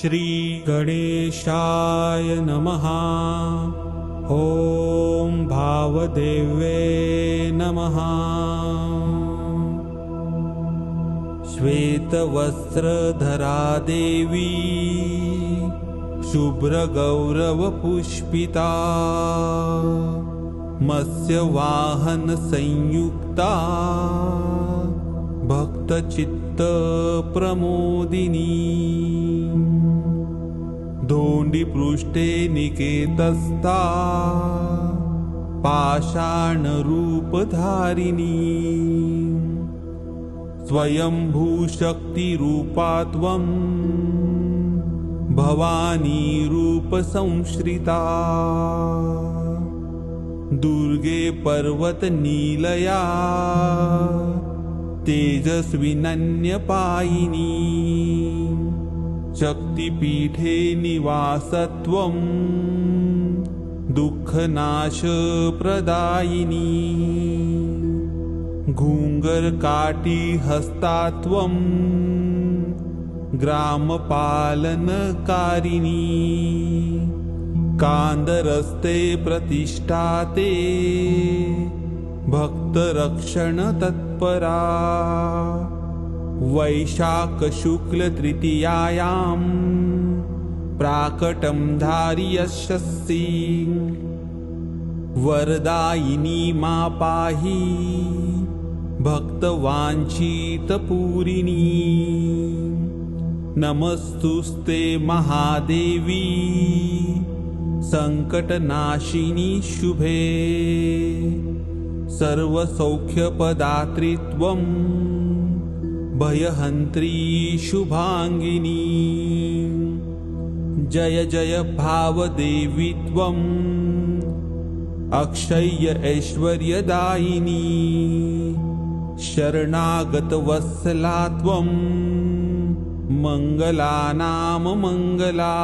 श्रीगणेशाय नमः। ॐ भावदेवे नमः। श्वेतवस्त्रधरा देवी शुभ्रगौरवपुष्पिता मत्स्यवाहनसंयुक्ता भक्तचित्तप्रमोदिनी। दोण्डिपृष्ठे निकेतस्था पाषाणरूपधारिणी। स्वयम्भूशक्तिरूपा त्वं भवानीरूपसंश्रिता। दुर्गे पर्वतनीलया तेजस्विनन्यपायिनी। शक्तिपीठे निवासत्वं दुःखनाशप्रदायिनी। त्वं ग्रामपालनकारिणी। कान्दरस्ते प्रतिष्ठाते भक्तरक्षणतत्परा। वैशाखशुक्लतृतीयायां प्राकटं धार्यशस्ति वरदायिनी मा पाहि। भक्तवाञ्छितपूरिणी। नमस्तुस्ते महादेवी। सङ्कटनाशिनी शुभे सर्वसौख्यपदात्रित्वं भयहन्त्री शुभाङ्गिनी जय जय भावदेवी त्वम् अक्षय्य ऐश्वर्यदायिनी शरणागतवत्सला त्वं मङ्गलानां मङ्गला